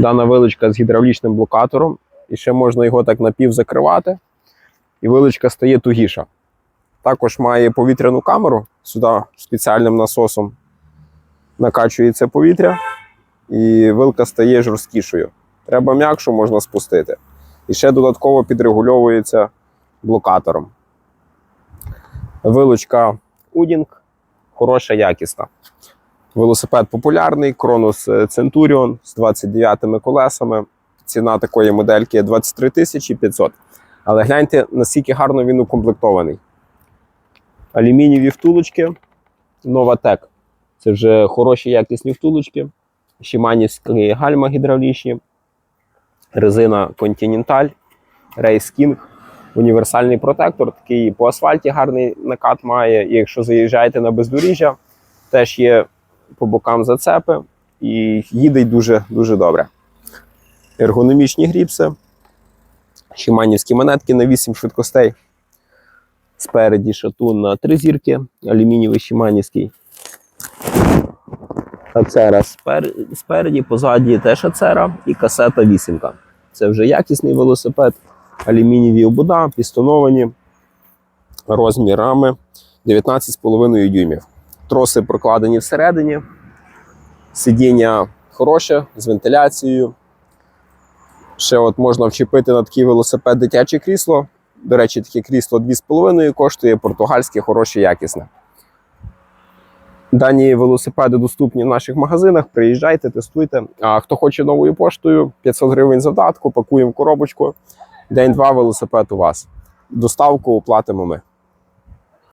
Дана виличка з гідравлічним блокатором, і ще можна його так напів закривати, і виличка стає тугіша. Також має повітряну камеру, сюди спеціальним насосом накачується повітря, і вилка стає жорсткішою. Треба м'якшу, можна спустити. І ще додатково підрегульовується блокатором. Вилучка Удінг хороша, якісна. Велосипед популярний, Кронус Centurion з 29 колесами. Ціна такої модельки 23 тисячі 500. Але гляньте, наскільки гарно він укомплектований. Алюмінієві втулочки, Novatec. Це вже хороші якісні втулочки. Шиманівські гальма гідравлічні, резина Continental, Race King, універсальний протектор, такий по асфальті гарний накат має. І якщо заїжджаєте на бездоріжжя, теж є по бокам зацепи і їде й дуже, дуже добре. Ергономічні гріпси, шиманівські монетки на 8 швидкостей. Спереді шатун на 3 зірки, алюмінієвий шиманівський. Ацера спер... спереді, позаді теж ацера і касета вісімка. Це вже якісний велосипед, алюмінієві обуда, пістоновані, розмір рами 19,5 дюймів. Троси прокладені всередині, сидіння хороше з вентиляцією. Ще от можна вчепити на такий велосипед дитяче крісло. До речі, таке крісло 2,5 коштує португальське, хороше, якісне. Дані велосипеди доступні в наших магазинах. Приїжджайте, тестуйте. А хто хоче новою поштою, 500 гривень задатку, пакуємо коробочку. День-два велосипед у вас. Доставку оплатимо ми.